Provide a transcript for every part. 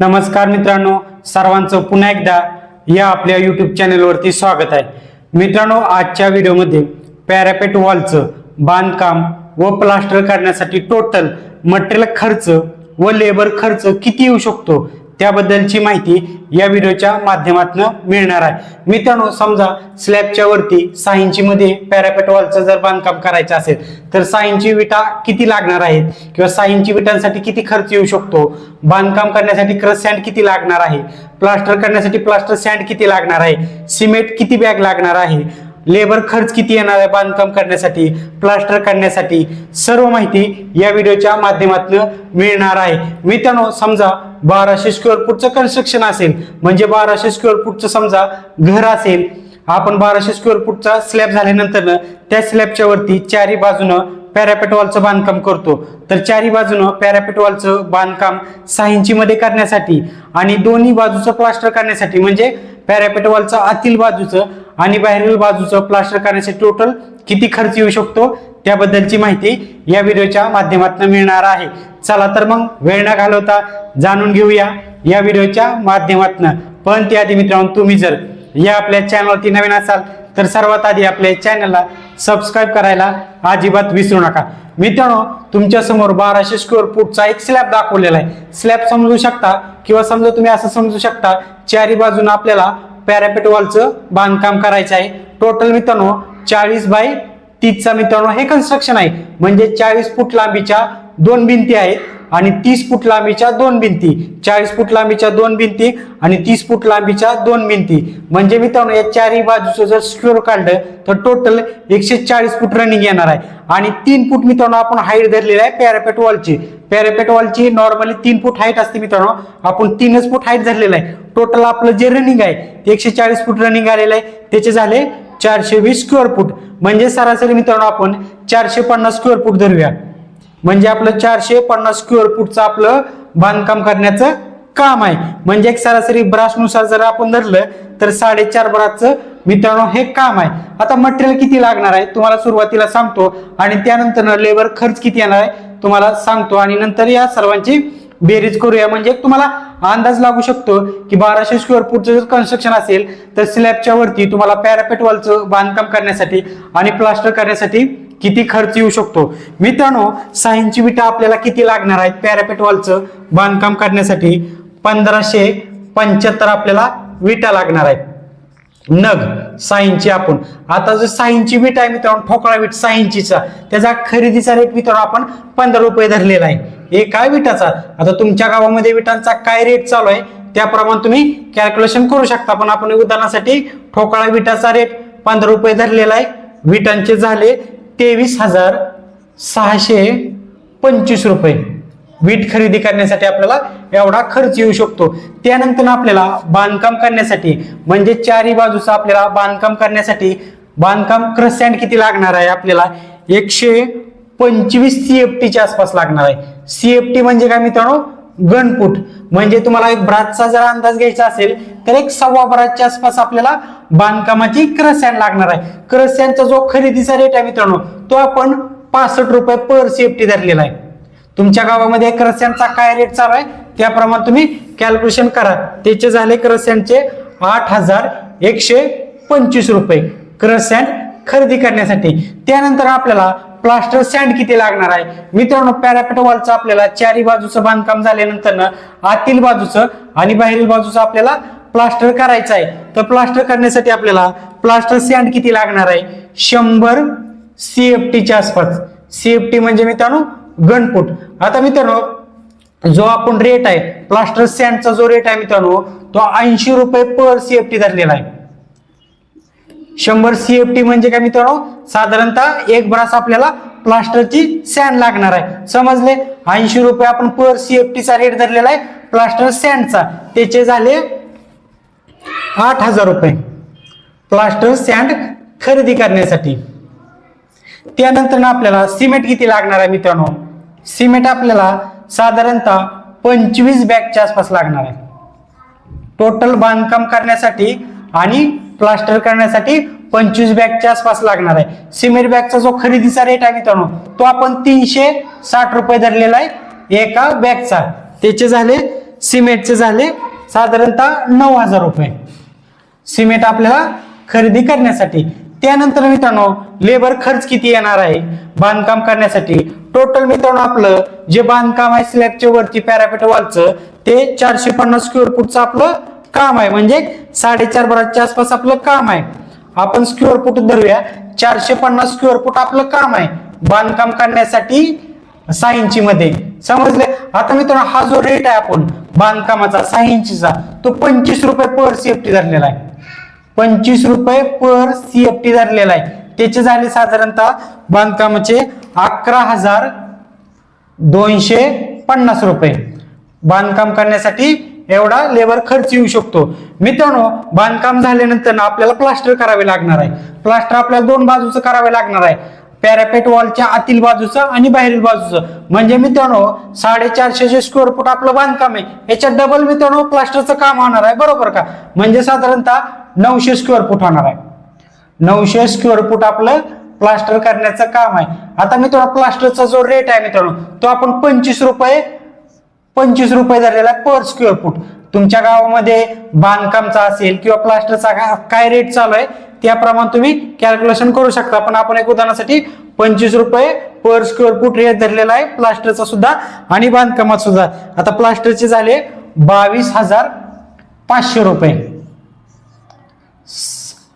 नमस्कार मित्रांनो सर्वांचं पुन्हा एकदा या आपल्या यूट्यूब चॅनलवरती स्वागत आहे. मित्रांनो आजच्या व्हिडिओमध्ये पॅरापेट वॉलचं बांधकाम व प्लास्टर करण्यासाठी टोटल मटेरियल खर्च व लेबर खर्च किती येऊ शकतो त्याबद्दलची माहिती या व्हिडिओच्या माध्यमातून मिळणार आहे. मित्रांनो समजा स्लॅबच्या वरती सहा इंचीमध्ये पॅरापेट वॉलचं जर बांधकाम करायचं असेल तर सहा इंची विटा किती लागणार आहेत? किंवा सहा इंची विटांसाठी किती खर्च येऊ शकतो? बांधकाम करण्यासाठी क्रस सँड किती लागणार आहे? प्लास्टर करण्यासाठी प्लास्टर सँड किती लागणार आहे? सिमेंट किती बॅग लागणार आहे? लेबर खर्च किती येणार आहे बांधकाम करण्यासाठी प्लास्टर करण्यासाठी सर्व माहिती या व्हिडिओच्या माध्यमातून मिळणार आहे. मित्रांनो समजा बाराशे स्क्वेअर फूटचं कन्स्ट्रक्शन असेल म्हणजे बाराशे स्क्वेअर फूटचं समजा घर असेल आपण बाराशे स्क्वेअर फूटचा स्लॅब झाल्यानंतर त्या स्लॅबच्या वरती चारी बाजूनं पॅरापेट वॉलचं बांधकाम करतो. तर चारी बाजूनं पॅरापेट वॉलचं बांधकाम सहा इंचीमध्ये करण्यासाठी आणि दोन्ही बाजूचं प्लास्टर करण्यासाठी म्हणजे पॅरापेट वॉलचं आतील बाजूचं आणि बाहेरील बाजूचं प्लास्टर करण्यासाठी टोटल किती खर्च येऊ शकतो त्याबद्दलची माहिती या व्हिडिओच्या माध्यमातून मिळणार आहे. चला तर मग वेळ न घालवता जाणून घेऊया या व्हिडिओच्या माध्यमातून. पण त्याआधी मित्रांनो तुम्ही जर या आपल्या चॅनलवरती नवीन असाल तर सर्वात आधी आपल्या चॅनलला सबस्क्राईब करायला अजिबात विसरू नका. मित्रांनो तुमच्यासमोर बाराशे स्क्वेअर फूटचा एक स्लॅब दाखवलेला आहे. स्लॅब समजू शकता किंवा समजा तुम्ही असं समजू शकता चारी बाजून आपल्याला पॅरापेट वॉलचं बांधकाम करायचं आहे. टोटल मित्रांनो चाळीस बाय तीसचा मित्रांनो हे कन्स्ट्रक्शन आहे. म्हणजे चाळीस फूट लांबीच्या दोन भिंती आहेत आणि तीस फूट लांबीच्या दोन भिंती. चाळीस फूट लांबीच्या दोन भिंती आणि तीस फूट लांबीच्या दोन भिंती. म्हणजे मित्रांनो या चारही बाजूचं जर स्क्वेअर काढलं तर टोटल एकशे चाळीस फूट रनिंग येणार आहे. आणि तीन फूट मित्रांनो आपण हाईट धरलेली आहे पॅरापेट वॉलची पॅरापेट वॉलची नॉर्मली तीन फूट हाईट असते मित्रांनो. आपण तीनच फूट हाईट धरलेलं आहे. टोटल आपलं जे रनिंग आहे ते एकशे चाळीस फूट रनिंग आलेलं आहे. त्याचे झाले चारशे वीस स्क्वेअर फूट म्हणजे सरासरी मित्रांनो आपण चारशे पन्नास स्क्वेअर फूट धरूया. म्हणजे आपलं चारशे पन्नास स्क्वेअर फूटचं आपलं बांधकाम करण्याचं काम आहे. म्हणजे एक सरासरी ब्रासनुसार जर आपण धरलं तर साडेचार ब्रासचं मित्रांनो हे काम आहे. आता मटेरियल किती लागणार आहे? तुम्हाला सुरुवातीला सांगतो. आणि त्यानंतर लेबर खर्च किती येणार आहे? तुम्हाला सांगतो. आणि नंतर या सर्वांची बेरीज करूया. म्हणजे तुम्हाला अंदाज लागू शकतो की बाराशे स्क्वेअर फूटचं जर कन्स्ट्रक्शन असेल तर स्लॅबच्या वरती तुम्हाला पॅरापेट वॉलचं बांधकाम करण्यासाठी आणि प्लास्टर करण्यासाठी किती खर्च येऊ शकतो? मित्रांनो सहा विटा आपल्याला किती लागणार आहेत पॅरापेट वॉलचं बांधकाम करण्यासाठी? पंधराशे पंच्याहत्तर आपल्याला विटा लागणार आहेत. नग साईंची आपण. आता जो साईंची इंची वीट आहे मित्रांनो ठोकळा वीट साईंचीचा. त्याचा खरेदीचा रेट मित्रांनो आपण पंधरा रुपये धरलेला आहे. एका विटाचा. आता तुमच्या गावामध्ये विटांचा काय रेट चालू आहे? त्याप्रमाणे तुम्ही कॅल्क्युलेशन करू शकता. पण आपण उदाहरणासाठी ठोकळा विटाचा रेट पंधरा रुपये धरलेला आहे. विटांचे झाले तेवीस हजार सहाशे पंचवीस रुपये. वीट खरेदी करण्यासाठी आपल्याला एवढा खर्च येऊ शकतो. त्यानंतर आपल्याला बांधकाम करण्यासाठी म्हणजे चारी बाजूचा आपल्याला बांधकाम करण्यासाठी बांधकाम क्रसँड किती लागणार आहे आपल्याला? एकशे पंचवीस सीएफटीच्या आसपास लागणार आहे. सीएफटी म्हणजे काय मित्रांनो? गणपूट म्हणजे तुम्हाला एक ब्राजचा जर अंदाज घ्यायचा असेल तर एक सव्वा ब्राजच्या आसपास आपल्याला बांधकामाची क्रसँड लागणार आहे. क्रसँडचा जो खरेदीचा रेट आहे मित्रांनो तो आपण पासष्ट रुपये पर सीएफटी धरलेला आहे. तुमच्या गावामध्ये क्रसेंटचा काय रेट चालू आहे? त्याप्रमाणे तुम्ही कॅल्क्युलेशन करा. त्याचे झाले क्रस्यांचे आठ हजार एकशे पंचवीस रुपये. क्रसेंट खरेदी करण्यासाठी. त्यानंतर आपल्याला प्लास्टर सँड किती लागणार आहे? मित्रांनो पॅरापेट वॉलचं आपल्याला चारी बाजूचं बांधकाम झाल्यानंतर आतील बाजूचं आणि बाहेरील बाजूचं आपल्याला प्लास्टर करायचं आहे. तर प्लास्टर करण्यासाठी आपल्याला प्लास्टर सँड किती लागणार आहे? शंभर सीएफटीच्या आसपास. सीएफटी म्हणजे मित्रांनो गणफूट आता मित्रांनो जो आपण रेट आहे प्लास्टर सँडचा जो रेट आहे मित्रांनो तो ऐंशी रुपये पर सीएफटी धरलेला आहे. शंभर सीएफटी म्हणजे काय मित्रांनो? साधारणतः एक ब्रास आपल्याला प्लास्टरची सँड लागणार आहे. समजले? ऐंशी रुपये आपण पर सीएफटीचा रेट धरलेला आहे प्लास्टर सँडचा त्याचे झाले आठ हजार रुपये. प्लास्टर सँड खरेदी करण्यासाठी. त्यानंतर ना आपल्याला सिमेंट किती लागणार आहे मित्रांनो? सिमेंट आपल्याला साधारणतः पंचवीस बॅगच्या आसपास लागणार आहे. टोटल बांधकाम करण्यासाठी आणि प्लास्टर करण्यासाठी पंचवीस बॅगच्या आसपास लागणार आहे. सिमेंट बॅगचा जो खरेदीचा रेट आहे मित्रांनो तो आपण तीनशे साठ रुपये धरलेला आहे एका बॅगचा त्याचे झाले सिमेंटचे झाले साधारणतः नऊ हजार रुपये. सिमेंट आपल्याला खरेदी करण्यासाठी. त्यानंतर मित्रांनो लेबर खर्च किती येणार आहे? बांधकाम करण्यासाठी टोटल मित्रांनो आपलं जे बांधकाम आहे स्लॅबच्या वरती पॅरापेट वॉलचं ते चारशे पन्नास स्क्वेअर फूटचं आपलं काम आहे. म्हणजे साडेचार बाराच्या आसपास आपलं काम आहे. आपण स्क्वेअर फूट धरूया. चारशे पन्नास स्क्वेअर फूट आपलं काम आहे. बांधकाम करण्यासाठी सहा इंची मध्ये. समजले? आता मित्रांनो हा जो रेट आहे आपण बांधकामाचा सहा इंचीचा तो पंचवीस रुपये पर सीएफटी धरलेला आहे. पंचवीस रुपये पर सीएफटी धरलेला आहे. त्याचे झाले साधारणतः बांधकामाचे अकरा हजार दोनशे पन्नास रुपये. बांधकाम करण्यासाठी एवढा लेबर खर्च येऊ शकतो. मित्रांनो बांधकाम झाल्यानंतर आपल्याला प्लास्टर करावे लागणार आहे. प्लास्टर आपल्याला दोन बाजूचं करावे लागणार आहे. पॅरापेट वॉलच्या आतील बाजूचं आणि बाहेरील बाजूचं. म्हणजे मित्रांनो साडेचारशे स्क्वेअर फूट आपलं बांधकाम आहे याच्यात डबल मित्रांनो प्लास्टरचं काम होणार आहे. बरोबर का? म्हणजे साधारणतः नऊशे स्क्वेअर फूट होणार आहे. नऊशे स्क्वेअर फूट आपलं प्लास्टर करण्याचं काम आहे. आता मित्रांनो प्लास्टरचा जो रेट आहे मित्रांनो तो आपण पंचवीस रुपये पंचवीस रुपये धरलेला आहे पर स्क्वेअर फूट तुमच्या गावामध्ये बांधकामचा असेल किंवा प्लास्टरचा काय रेट चालू आहे त्याप्रमाणे तुम्ही कॅल्क्युलेशन करू शकता. पण आपण एक उदाहरणासाठी पंचवीस रुपये पर स्क्वेअर फूट रेट धरलेला आहे प्लास्टरचा सुद्धा आणि बांधकामात सुद्धा. आता प्लास्टरचे झाले बावीस हजार पाचशे रुपये.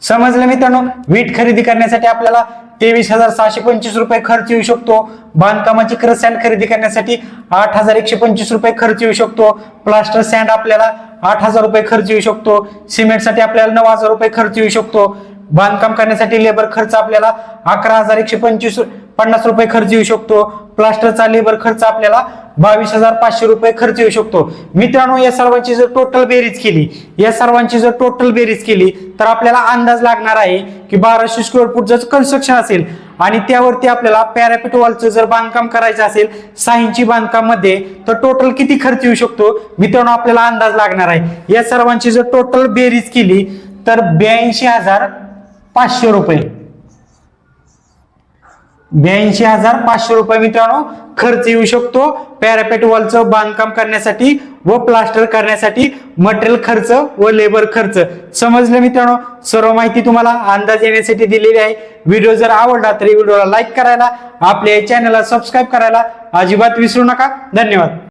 समजलं मित्रांनो? वीट खरेदी करण्यासाठी आपल्याला तेवीस हजार सहाशे पंचवीस रुपये खर्च येऊ शकतो. बांधकामाची क्रस सँड खरेदी करण्यासाठी आठ हजार एकशे पंचवीस रुपये खर्च येऊ शकतो. प्लास्टर सँड आपल्याला आठ हजार रुपये खर्च येऊ शकतो. सिमेंटसाठी आपल्याला नऊ हजार रुपये खर्च येऊ शकतो. बांधकाम करण्यासाठी लेबर खर्च आपल्याला अकरा हजार एकशे पंचवीस पन्नास रुपये खर्च येऊ शकतो. प्लास्टरचा लेबर खर्च आपल्याला बावीस हजार पाचशे रुपये खर्च येऊ शकतो. मित्रांनो या सर्वांची जर टोटल बेरीज केली या सर्वांची जर टोटल बेरीज केली तर आपल्याला अंदाज लागणार आहे की बाराशे स्क्वेअर फूट जर कन्स्ट्रक्शन असेल आणि त्यावरती आपल्याला पॅरापिट वॉलचं जर बांधकाम करायचं असेल साईंची बांधकाममध्ये तर टोटल किती खर्च येऊ शकतो? मित्रांनो आपल्याला अंदाज लागणार आहे. या सर्वांची जर टोटल बेरीज केली तर ब्याऐंशी हजार पाचशे रुपये. ब्याऐंशी हजार पाचशे रुपये मित्रांनो खर्च येऊ शकतो. पॅरापेट वॉलचं बांधकाम करण्यासाठी व प्लास्टर करण्यासाठी मटेरियल खर्च व लेबर खर्च. समजलं मित्रांनो? सर्व माहिती तुम्हाला अंदाज येण्यासाठी दिलेली आहे. व्हिडिओ जर आवडला तरी व्हिडिओला लाईक करायला आपल्या चॅनलला सबस्क्राईब करायला अजिबात विसरू नका. धन्यवाद.